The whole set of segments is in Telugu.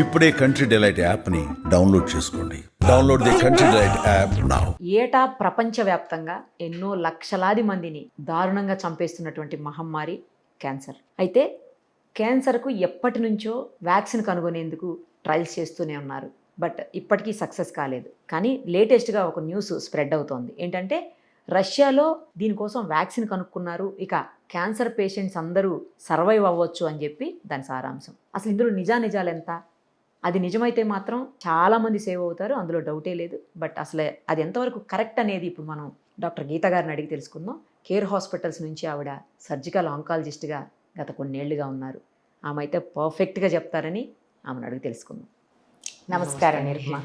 ఇప్పుడే కంట్రీ డిలైట్ యాప్ని డౌన్లోడ్ చేసుకోండి. Download the Country Delight app now ఏటా ప్రపంచవ్యాప్తంగా ఎన్నో లక్షలాది మందిని దారుణంగా చంపేస్తున్నటువంటి మహమ్మారి క్యాన్సర్. అయితే క్యాన్సర్కు ఎప్పటి నుంచో వ్యాక్సిన్ కనుగొనేందుకు ట్రయల్స్ చేస్తూనే ఉన్నారు. బట్ ఇప్పటికీ సక్సెస్ కాలేదు. కానీ లేటెస్ట్గా ఒక న్యూస్ స్ప్రెడ్ అవుతోంది. ఏంటంటే రష్యాలో దీనికోసం వ్యాక్సిన్ కనుక్కున్నారు. ఇక క్యాన్సర్ పేషెంట్స్ అందరూ సర్వైవ్ అవ్వచ్చు అని చెప్పి దాని సారాంశం. అసలు ఇందులో నిజానిజాలు ఎంత? అది నిజమైతే మాత్రం చాలామంది సేవ్ అవుతారు అందులో డౌటే లేదు. బట్ అసలు అది ఎంతవరకు కరెక్ట్ అనేది ఇప్పుడు మనం డాక్టర్ గీత గారిని అడిగి తెలుసుకుందాం. కేర్ హాస్పిటల్స్ నుంచి ఆవిడ సర్జికల్ ఆంకాలజిస్ట్గా గత కొన్నేళ్ళుగా ఉన్నారు. ఆమె అయితే పర్ఫెక్ట్గా చెప్తారని ఆమెను అడిగి తెలుసుకుందాం. నమస్కారం. నిర్మా.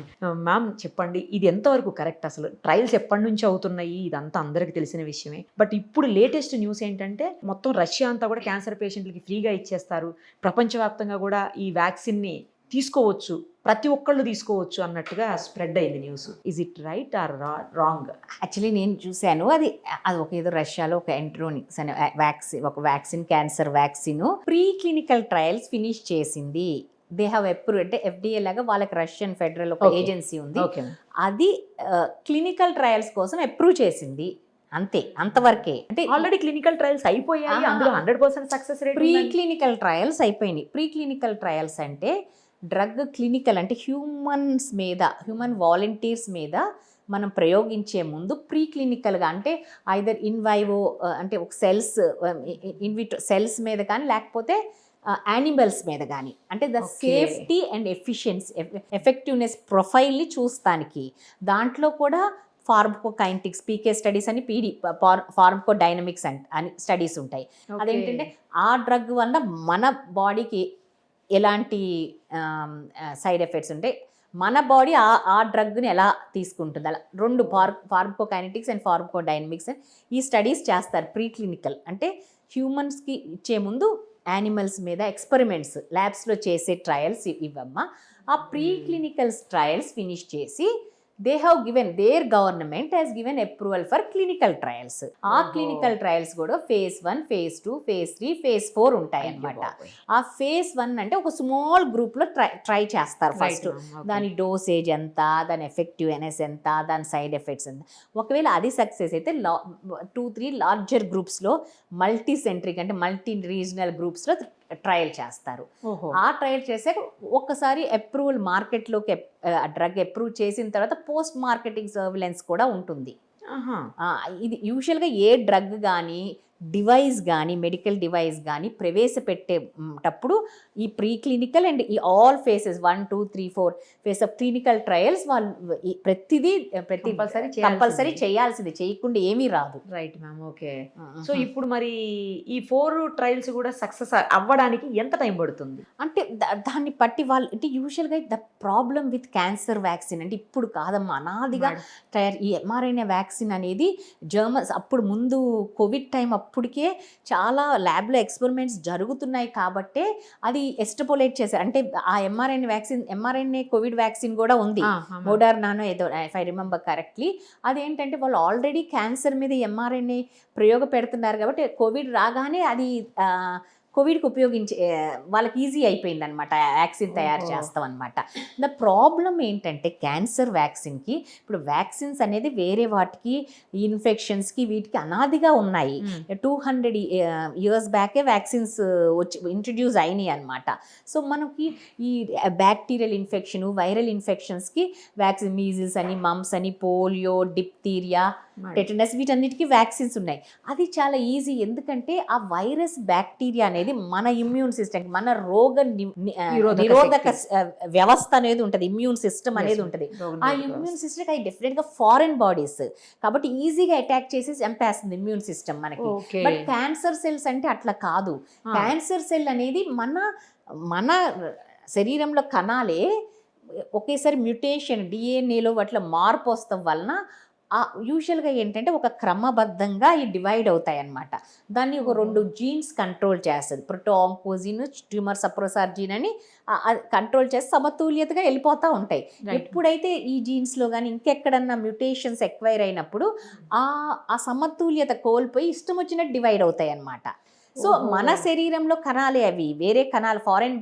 మ్యామ్ చెప్పండి ఇది ఎంతవరకు కరెక్ట్? అసలు ట్రయల్స్ ఎప్పటి నుంచి అవుతున్నాయి? ఇదంతా అందరికీ తెలిసిన విషయమే. బట్ ఇప్పుడు లేటెస్ట్ న్యూస్ ఏంటంటే మొత్తం రష్యా అంతా కూడా క్యాన్సర్ పేషెంట్లకి ఫ్రీగా ఇచ్చేస్తారు. ప్రపంచవ్యాప్తంగా కూడా ఈ వ్యాక్సిన్ని తీసుకోవచ్చు. ప్రతి ఒక్కళ్ళు తీసుకోవచ్చు అన్నట్టుగా స్ప్రెడ్ అయింది news. Is it right or wrong actually నేను చూశాను. అది అది ఒక ఏదో రష్యాలో ఒక ఎంట్రోనిక్స్ అనే వ్యాక్సిన్ ఒక vaccine cancer vaccine pre clinical trials finish చేసింది. దే హ్యావ్ అప్రూవ్ అంటే ఎఫ్డిఏ లాగా వాళ్ళకి రష్యన్ ఫెడరల్ ఒక. ఏజెన్సీ ఉంది. అది క్లినికల్ ట్రయల్స్ కోసం అప్రూవ్ చేసింది. అంతే అంతవరకే. అంటే ఆల్రెడీ క్లినికల్ ట్రయల్స్ అయిపోయాయి. అందులో hundred percent success rate pre clinical trials అయిపోయినాయి. ప్రీ క్లినికల్ ట్రయల్స్ అంటే డ్రగ్ క్లినికల్ అంటే హ్యూమన్స్ మీద హ్యూమన్ వాలంటీర్స్ మీద మనం ప్రయోగించే ముందు ప్రీ క్లినికల్గా అంటే ఐదర్ ఇన్వైవో అంటే ఒక సెల్స్ ఇన్విట్రో సెల్స్ మీద కానీ లేకపోతే యానిమల్స్ మీద కానీ. అంటే the. Safety and efficiency effectiveness ప్రొఫైల్ని చూస్తానికి. దాంట్లో కూడా ఫార్మకో కైంటిక్స్ పీకే స్టడీస్ అని పీడి ఫార్మకో డైనమిక్స్ అని స్టడీస్ ఉంటాయి. అదేంటంటే ఆ డ్రగ్ వల్ల మన బాడీకి ఎలాంటి సైడ్ ఎఫెక్ట్స్ ఉంటాయి మన బాడీ ఆ ఆ డ్రగ్ని ఎలా తీసుకుంటుంది? అలా రెండు ఫార్ ఫార్మకోకైనటిక్స్ అండ్ ఫార్మకోడైనమిక్స్ ఈ స్టడీస్ చేస్తారు ప్రీ క్లినికల్ అంటే హ్యూమన్స్కి ఇచ్చే ముందు యానిమల్స్ మీద ఎక్స్పెరిమెంట్స్ ల్యాబ్స్లో చేసే ట్రయల్స్ ఇవ్వమ్మా. ఆ ప్రీ క్లినికల్ ట్రయల్స్ ఫినిష్ చేసి they have given their government has given approval for clinical trials ఆ. క్లినికల్ ట్రయల్స్ కూడా phase one phase two phase three phase four ఉంటాయి అన్నమాట. ఆ ఫేజ్ వన్ అంటే ఒక స్మాల్ గ్రూప్లో ట్రై ట్రై చేస్తారు ఫస్ట్ దాని డోసేజ్ ఎంత దాని ఎఫెక్టివ్నెస్ ఎంత దాని సైడ్ ఎఫెక్ట్స్ ఎంత. ఒకవేళ అది సక్సెస్ అయితే లా టూ త్రీ లార్జర్ గ్రూప్స్లో మల్టీ సెంట్రిక్ అంటే మల్టీ రీజనల్ గ్రూప్స్లో ట్రయల్ చేస్తారు. ఆ ట్రయల్ చేసాక ఒక్కసారి అప్రూవల్ మార్కెట్లోకి డ్రగ్ అప్రూవ్ చేసిన తర్వాత పోస్ట్ మార్కెటింగ్ సర్విలెన్స్ కూడా ఉంటుంది. ఇది యూజువల్గా ఏ డ్రగ్ కానీ డివైస్ కానీ మెడికల్ డివైస్ కానీ ప్రవేశపెట్టేటప్పుడు ఈ ప్రీ క్లినికల్ అండ్ ఈ all phases one two three four phase of clinical trials వాళ్ళు ప్రతిదీ ప్రతి. కంపల్సరీ చేయాల్సింది. చేయకుండా ఏమీ రాదు. Right ma'am okay. సో ఇప్పుడు మరి ఈ ఫోర్ ట్రయల్స్ కూడా సక్సెస్ అవ్వడానికి ఎంత టైం పడుతుంది? అంటే దాన్ని బట్టి వాళ్ళు అంటే యూజువల్గా the problem with cancer vaccine అంటే ఇప్పుడు కాదమ్మా అనాదిగా తయారు ఈ ఎంఆర్ఎన్ఏ వ్యాక్సిన్ అనేది జర్మన్స్ అప్పుడు ముందు కోవిడ్ టైం అప్పటికే చాలా ల్యాబ్లో ఎక్స్పెరిమెంట్స్ జరుగుతున్నాయి కాబట్టే అది ఎస్టపోలేట్ చేశారు. అంటే ఆ mRNA vaccine mRNA covid vaccine కూడా ఉంది. మోడర్నానో ఏదో ఇఫ్ ఐ రిమెంబర్ కరెక్ట్లీ అదేంటంటే వాళ్ళు ఆల్రెడీ క్యాన్సర్ మీద ఎంఆర్ఎన్ఏ ప్రయోగ పెడుతున్నారు కాబట్టి కోవిడ్ రాగానే అది కోవిడ్కి ఉపయోగించే వాళ్ళకి ఈజీ అయిపోయింది అనమాట వ్యాక్సిన్ తయారు. చేస్తాం అనమాట ద ప్రాబ్లం ఏంటంటే క్యాన్సర్ వ్యాక్సిన్కి ఇప్పుడు వ్యాక్సిన్స్ అనేది వేరే వాటికి ఇన్ఫెక్షన్స్కి వీటికి అనాదిగా ఉన్నాయి. టూ హండ్రెడ్ ఇయర్స్ బ్యాకే వ్యాక్సిన్స్ వచ్చి ఇంట్రడ్యూస్ అయినాయి అనమాట సో మనకి ఈ బ్యాక్టీరియల్ ఇన్ఫెక్షన్ వైరల్ ఇన్ఫెక్షన్స్కి వ్యాక్సిన్ మీజిల్స్ అని మమ్స్ అని పోలియో డిప్తీరియా టెటనస్ వీటన్నిటికీ వ్యాక్సిన్స్ ఉన్నాయి. అది చాలా ఈజీ ఎందుకంటే ఆ వైరస్ బ్యాక్టీరియా అనేది మన ఇమ్యూన్ సిస్టమ్ మన రోగ నిరోధక వ్యవస్థ అనేది ఉంటుంది ఇమ్యూన్ సిస్టమ్ అనేది ఉంటుంది. ఆ ఇమ్యూన్ సిస్టమ్ అది డెఫినెట్గా ఫారెన్ బాడీస్ కాబట్టి ఈజీగా అటాక్ చేసి చంపేస్తుంది ఇమ్యూన్ సిస్టమ్ మనకి. బట్ క్యాన్సర్ సెల్స్ అంటే అట్లా కాదు. క్యాన్సర్ సెల్ అనేది మన మన శరీరంలో కణాలే ఒకేసారి మ్యుటేషన్ డిఎన్ఏలో అట్లా మార్పు వస్తాం వలన యూజువల్గా ఏంటంటే ఒక క్రమబద్ధంగా ఈ డివైడ్ అవుతాయి అన్నమాట దాన్ని ఒక రెండు జీన్స్ కంట్రోల్ చేస్తుంది. ప్రోటోంకోజిన్ ట్యూమర్ సప్రోసార్ జీన్ అని కంట్రోల్ చేసి సమతుల్యతగా వెళ్ళిపోతూ ఉంటాయి. ఎప్పుడైతే ఈ జీన్స్లో కానీ ఇంకెక్కడన్నా మ్యుటేషన్స్ ఎక్వైర్ అయినప్పుడు ఆ ఆ సమతుల్యత కోల్పోయి ఇష్టం వచ్చినట్టు డివైడ్ అవుతాయి అన్నమాట సో. మన శరీరంలో కణాలే అవి వేరే కణాలు ఫారెన్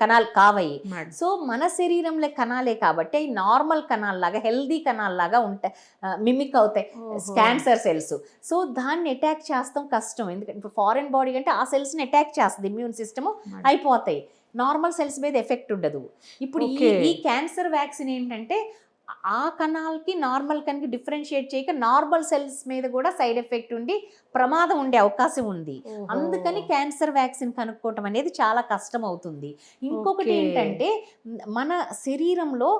కణాలు కావయి సో మన శరీరంలో కణాలే కాబట్టి అవి నార్మల్ కణాల్లాగా హెల్దీ కణాల్లాగా ఉంటాయి మిమిక్ అవుతాయి. క్యాన్సర్ సెల్స్ సో దాన్ని అటాక్ చేస్తాం కష్టం. ఎందుకంటే ఇప్పుడు ఫారెన్ బాడీ అంటే ఆ సెల్స్ని అటాక్ చేస్తుంది ఇమ్యూన్ సిస్టమ్. అయిపోతాయి. నార్మల్ సెల్స్ మీద ఎఫెక్ట్ ఉండదు. ఇప్పుడు. ఈ క్యాన్సర్ వ్యాక్సిన్ ఏంటంటే ఆ కణాలకి నార్మల్ కణకి డిఫరెన్షియేట్ చేయక నార్మల్ సెల్స్ మీద కూడా సైడ్ ఎఫెక్ట్ ఉండి ప్రమాదం ఉండే అవకాశం ఉంది. అందుకని క్యాన్సర్ వ్యాక్సిన్ కనుక్కోవటం అనేది చాలా కష్టం అవుతుంది ఇంకొకటి. ఏంటంటే మన శరీరంలో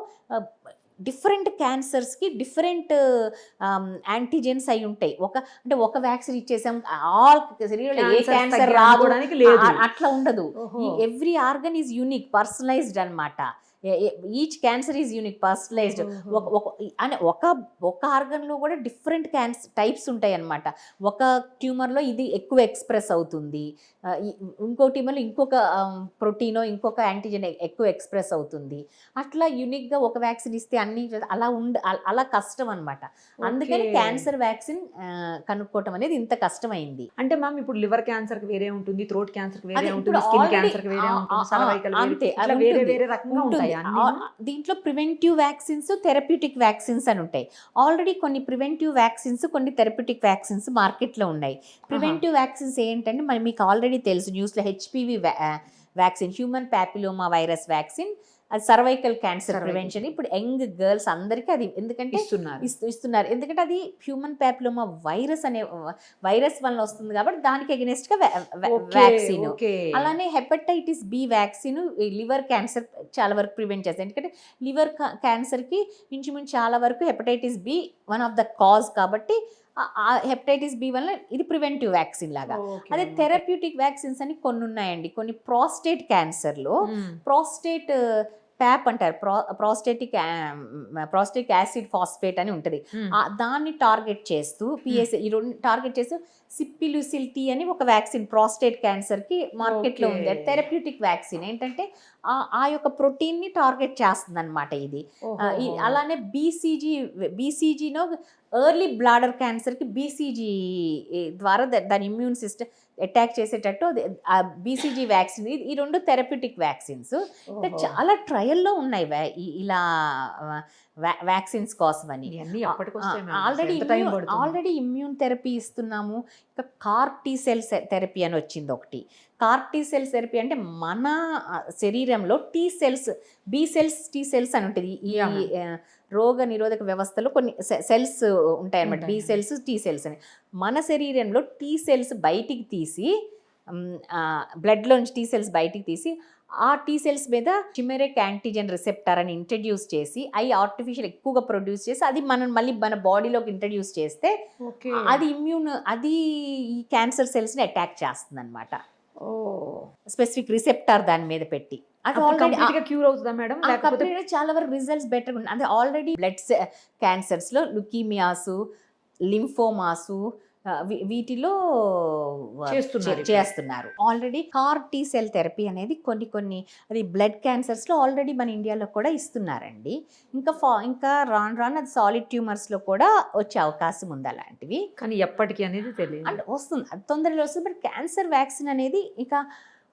డిఫరెంట్ క్యాన్సర్స్కి డిఫరెంట్ యాంటీజెన్స్ అయి ఉంటాయి. ఒక అంటే ఒక వ్యాక్సిన్ ఇచ్చేసాం ఆల్ శరీరంలో ఏ క్యాన్సర్ రాదు. అట్లా ఉండదు. Every organ is unique personalised అనమాట each cancer is unique personalised ఓహో. ఒక ఒక అని ఒక ఒక ఆర్గన్లో కూడా డిఫరెంట్ క్యాన్సర్ టైప్స్ ఉంటాయి అన్నమాట. ఒక ట్యూమర్లో ఇది ఎక్కువ ఎక్స్ప్రెస్ అవుతుంది. ఇంకో ట్యూమర్లో ఇంకొక ప్రోటీనో ఇంకొక యాంటీజెన్ ఎక్కువ ఎక్స్ప్రెస్ అవుతుంది. అట్లా యూనిక్గా ఒక వ్యాక్సిన్ ఇస్తే అన్ని అలా ఉండ అలా కష్టం అనమాట అందుకని. క్యాన్సర్ వ్యాక్సిన్ కనుక్కోవటం అనేది ఇంత కష్టమైంది. అంటే మ్యామ్ ఇప్పుడు లివర్ క్యాన్సర్కి వేరే ఉంటుంది థ్రోట్ క్యాన్సర్ వేరే ఉంటుంది స్కిన్ క్యాన్సర్ వేరే ఉంటుంది వేరే- వేరే రకంగా ఉంటుంది. ఉంటాయి దీంట్లో ప్రివెంటివ్ వ్యాక్సిన్స్ థెరప్యూటిక్ వ్యాక్సిన్స్ అని ఉంటాయి. ఆల్రెడీ కొన్ని ప్రివెంటివ్ వ్యాక్సిన్స్ కొన్ని థెరప్యూటిక్ వ్యాక్సిన్స్ మార్కెట్లో ఉన్నాయి. ప్రివెంటివ్ వ్యాక్సిన్స్ ఏంటంటే మరి మీకు ఆల్రెడీ తెలుసు న్యూస్లో HPV vaccine human papilloma virus vaccine అది సర్వైకల్ క్యాన్సర్. ప్రివెన్షన్ ఇప్పుడు యంగ్ గర్ల్స్ అందరికీ అది ఎందుకంటే ఇస్తున్నారు ఇస్తు- ఇస్తున్నారు ఎందుకంటే అది హ్యూమన్ ప్యాపిలోమా వైరస్ అనే వైరస్ వల్ల వస్తుంది కాబట్టి దానికి against గా వ్యాక్సిన్. అలానే hepatitis B vaccine liver cancer చాలా వరకు ప్రివెంట్ చేస్తాయి ఎందుకంటే లివర్ క్యాన్సర్కి ఇంచుమించు చాలా వరకు hepatitis B one of the cause కాబట్టి హెపటైటిస్ బి వల్ల ఇది ప్రివెంటివ్ వ్యాక్సిన్ లాగా అదే. థెరప్యూటిక్ వ్యాక్సిన్స్ అని కొన్ని ఉన్నాయండి కొన్ని ప్రాస్టేట్ క్యాన్సర్లో. ప్రాస్టేట్ ప్యాప్ అంటారు. Pro prostatic prostatic acid phosphate అని ఉంటుంది. దాన్ని టార్గెట్ చేస్తూ పిఎస్ ఈ రెండు టార్గెట్ చేస్తూ సిప్పిలుసిల్ టీ అని ఒక వ్యాక్సిన్ ప్రాస్టేట్ క్యాన్సర్కి మార్కెట్లో ఉంది. Therapeutic vaccine. ఏంటంటే ఆ ఆ యొక్క ప్రోటీన్ని టార్గెట్ చేస్తుంది అనమాట ఇది. అలానే బీసీజీ బీసీజీనో ఎర్లీ బ్లాడర్ క్యాన్సర్కి బీసీజీ ద్వారా దాని ఇమ్యూన్ సిస్టమ్ అటాక్ చేసేటట్టు ఆ బీసీజీ వ్యాక్సిన్ ఇది- ఈ రెండు థెరప్యూటిక్ వ్యాక్సిన్స్. చాలా ట్రయల్లో ఉన్నాయి ఇలా వ్యాక్సిన్స్ ఎప్పటికొస్తాయి ma'am? Already? Already immune therapy ఇస్తున్నాము. ఇంకా కార్ టీ సెల్ థెరపీ అని వచ్చింది ఒకటి. కార్ టీ సెల్స్ థెరపీ అంటే మన శరీరంలో T cells B cells T cells అని ఉంటుంది. ఈ రోగ నిరోధక వ్యవస్థలో కొన్ని సెల్స్ ఉంటాయి. అన్నమాట బి. సెల్స్ టీ సెల్స్ అని. మన శరీరంలో టీ సెల్స్ బయటికి తీసి బ్లడ్లోంచి టీ సెల్స్ బయటికి తీసి ఆ టీ సెల్స్ మీద చిమెరిక్ యాంటీజెన్ రిసెప్టర్ అని ఇంట్రడ్యూస్ చేసి అవి ఆర్టిఫిషియల్ ఎక్కువగా ప్రొడ్యూస్ చేసి అది మనం మళ్ళీ మన బాడీలోకి ఇంట్రడ్యూస్ చేస్తే. అది ఇమ్యూన్ అది ఈ క్యాన్సర్ సెల్స్ని అటాక్ చేస్తుంది అనమాట. స్పెసిఫిక్ రిసెప్టర్ దాని మీద పెట్టి అది ఆల్రెడీ క్యూర్ అవుతుందా మేడం లేకపోతే చాలా వరకు రిజల్ట్స్ బెటర్ అంటే ఆల్రెడీ బ్లడ్ క్యాన్సర్స్లో లుకీమియాసు లింఫోమాసు వీటిలో. చేస్తున్నారు already car T cell therapy అనేది కొన్ని కొన్ని అది బ్లడ్ క్యాన్సర్స్లో ఆల్రెడీ మన ఇండియాలో కూడా ఇస్తున్నారండి. ఇంకా ఫా ఇంకా రాను రాను అది సాలిడ్ ట్యూమర్స్లో కూడా వచ్చే అవకాశం ఉంది అలాంటివి. కానీ ఎప్పటికీ అనేది తెలియదు. అంటే వస్తుంది అది తొందరలో వస్తుంది. బట్ క్యాన్సర్ వ్యాక్సిన్ అనేది ఇక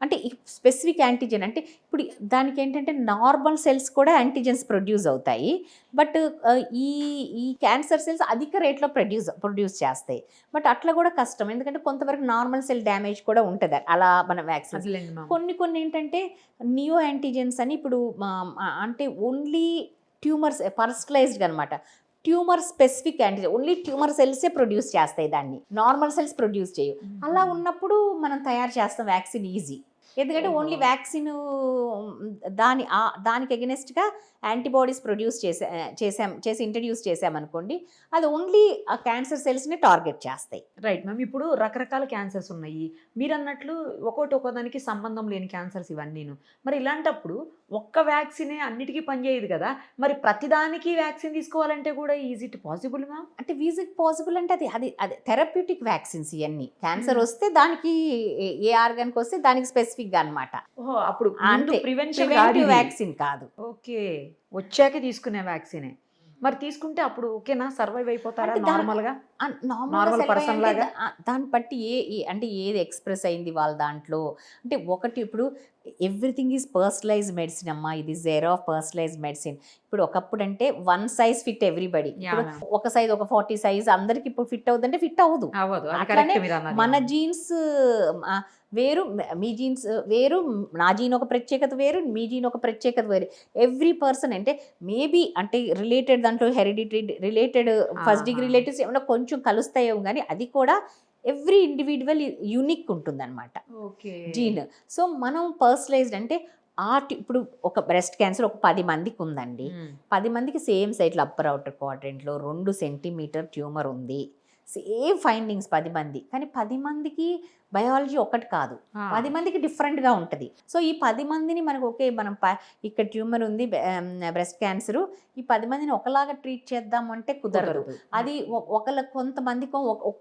అంటే స్పెసిఫిక్ యాంటీజెన్ అంటే ఇప్పుడు దానికి ఏంటంటే నార్మల్ సెల్స్ కూడా యాంటీజెన్స్ ప్రొడ్యూస్ అవుతాయి. బట్ ఈ ఈ క్యాన్సర్ సెల్స్ అధిక రేట్లో ప్రొడ్యూస్ ప్రొడ్యూస్ చేస్తాయి. బట్ అట్లా కూడా కష్టం. ఎందుకంటే కొంతవరకు నార్మల్ సెల్ డ్యామేజ్ కూడా ఉంటుంది. అలా మన వ్యాక్సిన్ అదిలేండి మ్యామ్ కొన్ని కొన్ని ఏంటంటే నియో యాంటీజెన్స్ అని ఇప్పుడు అంటే ఓన్లీ ట్యూమర్స్ పర్సనలైజ్డ్ అనమాట tumour specific antigen only tumour సెల్సే produce చేస్తాయి దాన్ని. నార్మల్ సెల్స్ ప్రొడ్యూస్ చేయవు. అలా ఉన్నప్పుడు మనం తయారు చేస్తాం వ్యాక్సిన్ ఈజీ ఎందుకంటే ఓన్లీ. వ్యాక్సిన్ దాని దానికి అగెనెస్ట్గా యాంటీబాడీస్ ప్రొడ్యూస్ చేసా చేసాం చేసి ఇంట్రడ్యూస్ చేసామనుకోండి అది ఓన్లీ ఆ క్యాన్సర్ సెల్స్ని టార్గెట్ చేస్తాయి. రైట్ మ్యామ్ ఇప్పుడు రకరకాల క్యాన్సర్స్ ఉన్నాయి. మీరు అన్నట్లు ఒక్కోటి ఒక్కోదానికి సంబంధం లేని క్యాన్సర్స్ ఇవన్నీను. మరి ఇలాంటప్పుడు ఒక్క వ్యాక్సినే అన్నిటికీ పనిచేయదు కదా? మరి ప్రతిదానికి వ్యాక్సిన్ తీసుకోవాలంటే కూడా ఈజ్ ఇట్ పాసిబుల్ మ్యామ్ అంటే విజిట్ పాసిబుల్ అంటే అది అది అది థెరప్యూటిక్ వ్యాక్సిన్స్ ఇవన్నీ క్యాన్సర్ వస్తే దానికి ఏ- ఆర్గాన్కి వస్తే దానికి స్పెసిఫిక్గా అనమాట ఓహో అప్పుడు. ప్రివెన్షన్ వ్యాక్సిన్ కాదు. ఓకే. వచ్చాక తీసుకునే వ్యాక్సినే మరి తీసుకుంటే అప్పుడు ఓకేనా? సర్వైవ్ అయిపోతారా దా- నార్మల్ person లాగా? దాన్ని బట్టి ఏ అంటే ఏది ఎక్స్ప్రెస్ అయింది వాళ్ళ దాంట్లో అంటే ఒకటి ఇప్పుడు ఎవ్రీథింగ్ ఈజ్ పర్సనలైజ్ మెడిసిన్ అమ్మా ఇది జెరో ఆఫ్ పర్సనలైజ్ మెడిసిన్ ఇప్పుడు ఒకప్పుడు అంటే వన్ సైజ్ ఫిట్ ఎవ్రీబడి. ఒక సైజ్ ఒక ఫార్టీ సైజ్ అందరికి ఇప్పుడు ఫిట్ అవుతుందంటే ఫిట్ అవ్వదు అట్లానే. మన జీన్స్ వేరు మీ జీన్స్ వేరు నా జీన్ ఒక ప్రత్యేకత వేరు మీ జీన్ ఒక ప్రత్యేకత వేరు ఎవ్రీ పర్సన్ అంటే మేబీ అంటే రిలేటెడ్ దాంట్లో hereditary related first degree. Relatives ఏమైనా కొంచెం కలుస్తాయేమో కానీ అది కూడా ఎవ్రీ ఇండివిజువల్ యూనిక్ ఉంటుందన్నమాట. ఓకే. జీన్. సో మనం పర్సనలైజ్డ్ అంటే ఆర్ట్ ఇప్పుడు ఒక బ్రెస్ట్ క్యాన్సర్ ఒక పది మందికి ఉందండి. పది మందికి సేమ్ సైట్లో అప్పర్ అవుటర్ క్వాడ్రెంట్లో రెండు సెంటీమీటర్ ట్యూమర్ ఉంది. సేమ్ ఫైండింగ్స్ పది మంది. కానీ పది మందికి బయాలజీ ఒకటి కాదు. పది మందికి డిఫరెంట్గా ఉంటుంది. సో ఈ పది మందిని మనకు ఓకే మనం ఇక్కడ ట్యూమర్ ఉంది బ్రెస్ట్ క్యాన్సర్. ఈ పది మందిని ఒకలాగా ట్రీట్ చేద్దామంటే కుదరదు. అది ఒకళ్ళ కొంతమందికి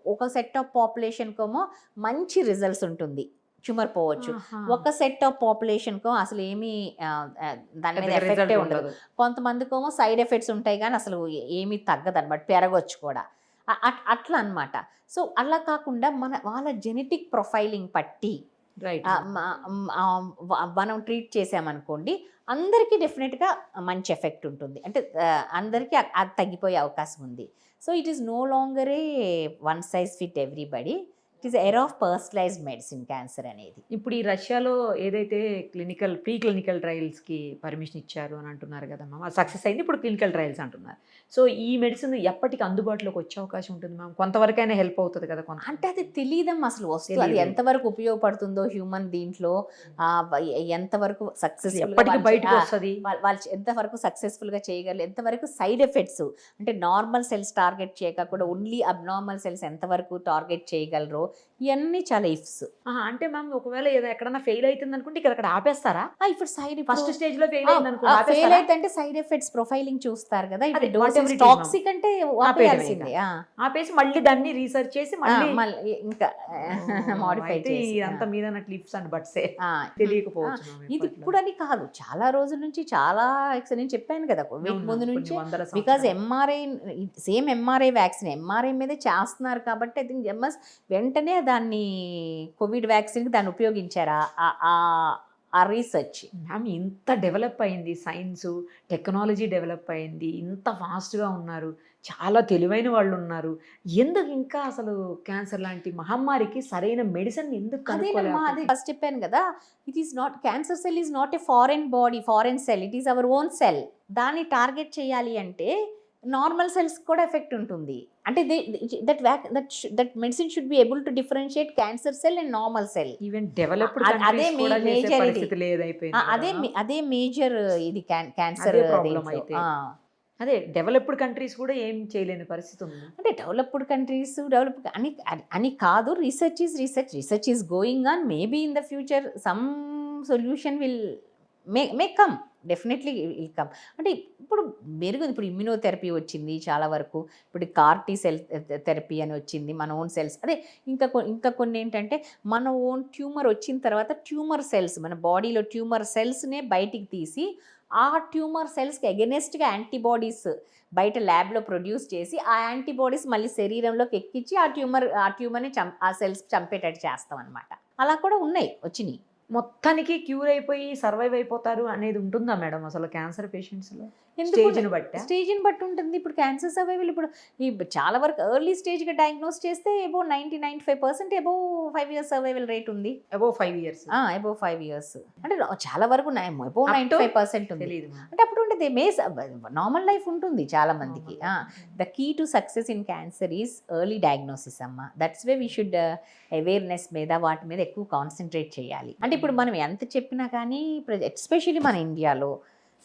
ఒక సెట్ ఆఫ్ పాపులేషన్కేమో మంచి రిజల్ట్స్ ఉంటుంది. ట్యూమర్ పోవచ్చు. ఒక సెట్ ఆఫ్ పాపులేషన్కో అసలు ఏమీ దాని మీద ఎఫెక్టే ఉండదు. కొంతమందికేమో సైడ్ ఎఫెక్ట్స్ ఉంటాయి కానీ అసలు ఏమీ తగ్గదు అనమాట పెరగవచ్చు కూడా. అట్- అట్లా అన్నమాట సో అలా కాకుండా మన వాళ్ళ జెనెటిక్ ప్రొఫైలింగ్ పట్టి మనం ట్రీట్ చేసామనుకోండి అందరికీ డెఫినెట్గా మంచి ఎఫెక్ట్ ఉంటుంది. అంటే అందరికీ అది తగ్గిపోయే అవకాశం ఉంది. So it is no longer one size fit everybody. It is er of personalised medicine cancer అనేది. ఇప్పుడు ఈ రష్యాలో ఏదైతే క్లినికల్ ప్రీ క్లినికల్ ట్రయల్స్కి పర్మిషన్ ఇచ్చారు అని అంటున్నారు కదా మ్యామ్ సక్సెస్ అయింది ఇప్పుడు క్లినికల్ ట్రయల్స్ అంటున్నారు. సో ఈ మెడిసిన్ ఎప్పటికి అందుబాటులోకి వచ్చే అవకాశం ఉంటుంది మ్యామ్ కొంతవరకైనా హెల్ప్ అవుతుంది కదా కొంత. అంటే అది తెలియదమ్మా అసలు వస్తుంది అది. ఎంతవరకు ఉపయోగపడుతుందో హ్యూమన్ దీంట్లో వ- ఎంతవరకు సక్సెస్ ఎప్పటికి బయటకు వస్తుంది? వాళ్ళు ఎంతవరకు సక్సెస్ఫుల్గా చేయగలరు ఎంతవరకు సైడ్ ఎఫెక్ట్స్ అంటే నార్మల్ సెల్స్ టార్గెట్ చేయకుండా ఓన్లీ అబ్నార్మల్ సెల్స్ ఎంతవరకు టార్గెట్ చేయగలరో ఇవన్నీ చాలా ఇఫ్స్ అంటే మ్యామ్ ఒకవేళ ఏదో ఎక్కడన్నా ఫెయిల్ అవుతుంది అనుకుంటే ఇక్కడ అక్కడ ఆపేస్తారా ఇప్పుడు సైడ్ ఫస్ట్ స్టేజ్లో ఫెయిల్ అయింది అనుకో ఫెయిల్? అయితే అంటే సైడ్ ఎఫెక్ట్స్ ప్రొఫైలింగ్ చూస్తారు కదా టాక్సిక్ అంటే ఆపేయాల్సిందే. ఆపేసి మళ్ళీ దాన్ని రీసెర్చ్ చేసి మళ్ళీ ఇంకా మాడిఫై చేసి ఇదంతా మీద క్లిప్స్ అండ్ బట్సే. తెలియకపోవచ్చు ఇది ఇప్పట్లో. ఇప్పుడు అని కాదు చాలా రోజుల నుంచి చాలా నేను చెప్పాను కదా అవును, ముందు నుంచి because. MRI same MRI vaccine MRI మీదే చేస్తున్నారు కాబట్టి ఐ థింక్ ఎంఎస్ వెంటనే దాన్ని కోవిడ్ వ్యాక్సిన్కి దాన్ని ఉపయోగించారు? ఆ- రీసెర్చ్. మ్యామ్ ఇంత డెవలప్ అయింది సైన్స్ టెక్నాలజీ డెవలప్ అయింది ఇంత ఫాస్ట్గా ఉన్నారు చాలా తెలివైన వాళ్ళు ఉన్నారు. ఎందుకు ఇంకా అసలు క్యాన్సర్ లాంటి మహమ్మారికి సరైన మెడిసిన్ ఎందుకు అది? ఫస్ట్ చెప్పాను కదా it is not cancer cell is not a foreign body foreign cell it is our own cell దాన్ని టార్గెట్ చేయాలి అంటే నార్మల్ సెల్స్ కూడా ఎఫెక్ట్ ఉంటుంది. అంటే that that that medicine should be able to differentiate cancer cell and normal cell even developed అదే కంట్రీస్ కూడా మీ- చేసే major ఇది. పరిస్థితి లేదైపోయింది అదే అదే మేజర్ ఇది క్యాన్సర్ అదే డెవలప్డ్ కంట్రీస్ కూడా ఏం చేయలేని పరిస్థితి ఉంది. అంటే డెవలప్డ్ కంట్రీస్ డెవలప్ అని అని కాదు research is research research is going on maybe in the future some solution will may may come definitely will come అంటే ఇప్పుడు మెరుగు ఇప్పుడు ఇమ్యూనోథెరపీ వచ్చింది చాలా వరకు. ఇప్పుడు కార్టీ సెల్ థెరపీ అని వచ్చింది. మన ఓన్ సెల్స్. అదే ఇంకా ఇంకా కొన్ని ఏంటంటే మన ఓన్ ట్యూమర్ వచ్చిన తర్వాత ట్యూమర్ సెల్స్ మన బాడీలో ట్యూమర్ సెల్స్నే బయటికి తీసి ఆ ట్యూమర్ సెల్స్కి అగెనెస్ట్గా యాంటీబాడీస్ బయట ల్యాబ్లో ప్రొడ్యూస్ చేసి ఆ యాంటీబాడీస్ మళ్ళీ శరీరంలోకి ఎక్కించి ఆ ట్యూమర్ ఆ ట్యూమర్ని చం ఆ సెల్స్ చంపేటట్టు చేస్తాం అనమాట అలా కూడా ఉన్నాయి. వచ్చినాయి. మొత్తానికి క్యూర్ అయిపోయి సర్వైవ్ అయిపోతారు అనేది ఉంటుందా మేడం అసలు క్యాన్సర్ పేషెంట్స్లో? స్టేజ్ని బట్టి. స్టేజ్ని బట్టి ఉంటుంది. ఇప్పుడు క్యాన్సర్ సర్వైవల్ ఇప్పుడు ఈ చాలా వరకు ఎర్లీ స్టేజ్గా డయాగ్నోస్ చేస్తే above ninety ninety five percent above five years survival rate ఉంది. Above five years. Above five years. అంటే చాలా వరకు above Up ninety to? Five percent ఉంది. అంటే అప్పుడు ఉంటుంది మే నార్మల్ లైఫ్ ఉంటుంది చాలా మందికి. The key to success in cancer is early diagnosis అమ్మ. That's way we should awareness మీద వాటి మీద ఎక్కువ కాన్సన్ట్రేట్ చేయాలి. అంటే ఇప్పుడు మనం ఎంత చెప్పినా కానీ ఎస్పెషలీ మన ఇండియాలో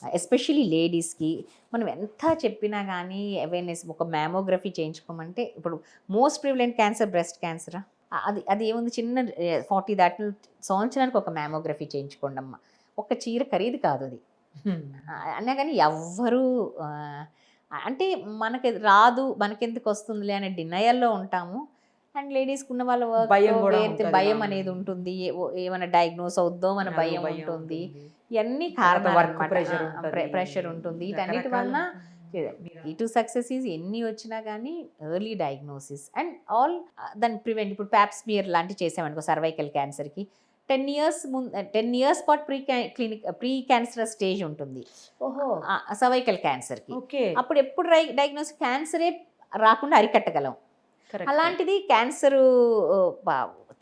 ఎస్పెషలీ లేడీస్కి మనం ఎంత చెప్పినా కానీ అవేర్నెస్ ఒక మ్యామోగ్రఫీ చేయించుకోమంటే ఇప్పుడు మోస్ట్ ప్రివిలెంట్ క్యాన్సర్ బ్రెస్ట్ క్యాన్సరా? అది అది ఏముంది? చిన్న ఫార్టీ దాటిన సంవత్సరానికి ఒక మ్యామోగ్రఫీ చేయించుకోండి అమ్మ. ఒక చీర ఖరీదు కాదు అది. అన్నా కానీ ఎవ్వరూ అంటే మనకి రాదు మనకెందుకు వస్తుందిలే అనే డినయల్లో ఉంటాము. అండ్ లేడీస్కి ఉన్న వాళ్ళ భయం భయం. అనేది ఉంటుంది. ఏమైనా డయాగ్నోస్ అవుద్దో మన భయం ఉంటుంది. ఇవన్నీ కారణాలు. ప్రెషర్ ఉంటుంది. వీటన్నిటి వలన ఈ టు సక్సెస్ ఈజ్ ఎన్ని వచ్చినా కానీ ఎర్లీ డయాగ్నోసిస్ అండ్ ఆల్ దాన్ని ప్రివెంట్ ఇప్పుడు ప్యాప్స్మియర్ లాంటివి చేసామనుకో సర్వైకల్ క్యాన్సర్కి టెన్ ఇయర్స్ ముందు టెన్ ఇయర్స్ పాటు pre clinic pre cancer stage ఉంటుంది. ఓహో. సర్వైకల్ క్యాన్సర్కి ఓకే. అప్పుడు ఎప్పుడు డయాగ్నోస్ క్యాన్సరే రాకుండా అరికట్టగలం. అలాంటిది cancer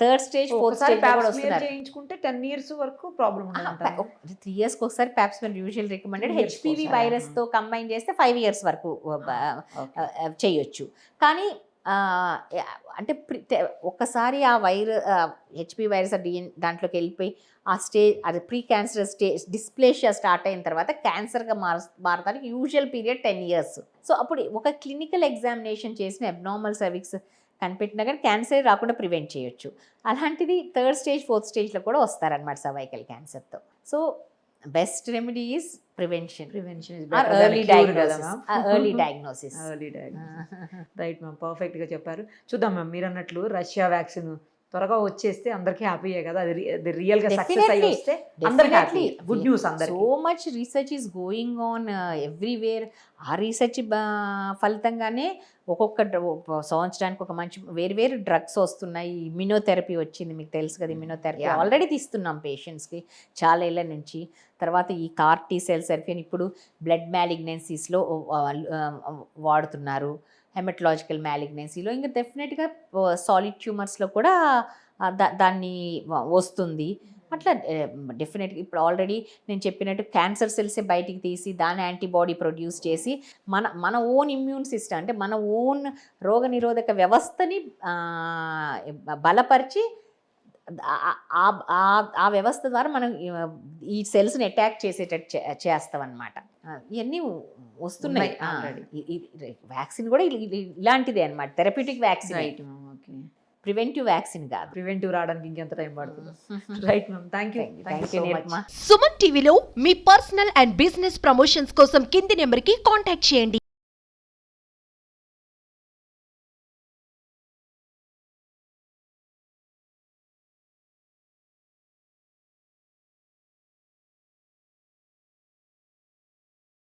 third stage fourth stage కూడా వస్తున్నారు. చేయించుకుంటే టెన్ ఇయర్స్ వరకు ప్రాబ్లం త్రీ ఇయర్స్ ఒకసారి pap smear usual recommended HPV ఒకసారి, వైరస్తో కంబైన్ చేస్తే ఫైవ్ ఇయర్స్ వరకు చేయొచ్చు. కానీ అంటే ఒక్కసారి ఆ వైరస్ హెచ్పి వైరస్ డిఎన్ దాంట్లోకి వెళ్ళిపోయి ఆ స్టేజ్ అది pre cancer stage dysplasia start అయిన తర్వాత క్యాన్సర్గా మార మారడానికి usual period ten years so అప్పుడు ఒక క్లినికల్ ఎగ్జామినేషన్ చేసిన అబ్నార్మల్ సర్విక్స్ కనిపెట్టినా కానీ క్యాన్సర్ రాకుండా ప్రివెంట్ చేయొచ్చు. అలాంటిది థర్డ్ స్టేజ్ ఫోర్త్ స్టేజ్లో కూడా వస్తారనమాట సర్వైకల్ క్యాన్సర్తో. So best remedy is prevention. Prevention early diagnosis. Early diagnosis. Early diagnosis right ma'am పర్ఫెక్ట్గా చెప్పారు. చూద్దాం మ్యామ్ మీరు అన్నట్లు రష్యా వ్యాక్సిన్ త్వరగా వచ్చేస్తే అందరికీ హ్యాపీయే కదా? అది అది రియల్గా సక్సెస్ అయ్యి. వస్తే అందరికి హ్యాపీ గుడ్ న్యూస్ సో అందరికి. Much research is going on everywhere ఆ రీసెర్చ్ ఫలితంగానే ఒక్కొక్క సంవత్సరానికి ఒక మంచి వేరు వేరు డ్రగ్స్ వస్తున్నాయి. ఇమ్యునోథెరపీ వచ్చింది మీకు తెలుసు కదా ఇమ్యునోథెరపీ Yeah. ఆల్రెడీ తీస్తున్నాం పేషెంట్స్కి చాలా ఏళ్ళ నుంచి. తర్వాత ఈ కార్ టీ సెల్ అని ఇప్పుడు బ్లడ్ మ్యాలిగ్నెన్సీస్లో వాడుతున్నారు. హెమటలాజికల్ మ్యాలిగ్నెన్సీలో ఇంకా డెఫినెట్గా సాలిడ్ ట్యూమర్స్లో కూడా దా- దాన్ని వస్తుంది. అట్లా డెఫినెట్గా ఇప్పుడు ఆల్రెడీ నేను చెప్పినట్టు క్యాన్సర్ సెల్సే బయటికి తీసి దాని యాంటీబాడీ ప్రొడ్యూస్ చేసి మన మన ఓన్ ఇమ్యూన్ సిస్టమ్ అంటే మన ఓన్ రోగనిరోధక వ్యవస్థని బలపరిచి ఆ- వ్యవస్థ ద్వారా మనం ఈ సెల్స్ని అటాక్ చేసేటట్టు చేస్తాం అనమాట ఇవన్నీ వస్తున్నాయి. వ్యాక్సిన్ కూడా ఇలాంటిదే అనమాట therapeutic vaccine okay preventive vaccine కాదు. ప్రివెంటివ్ రావడానికి ఇంకెంత టైం పడుతుంది? Right ma'am thank you thank you Suman టీవీలో మీ పర్సనల్ అండ్ బిజినెస్ ప్రమోషన్స్ కోసం కింది నెంబర్కి కాంటాక్ట్ చేయండి.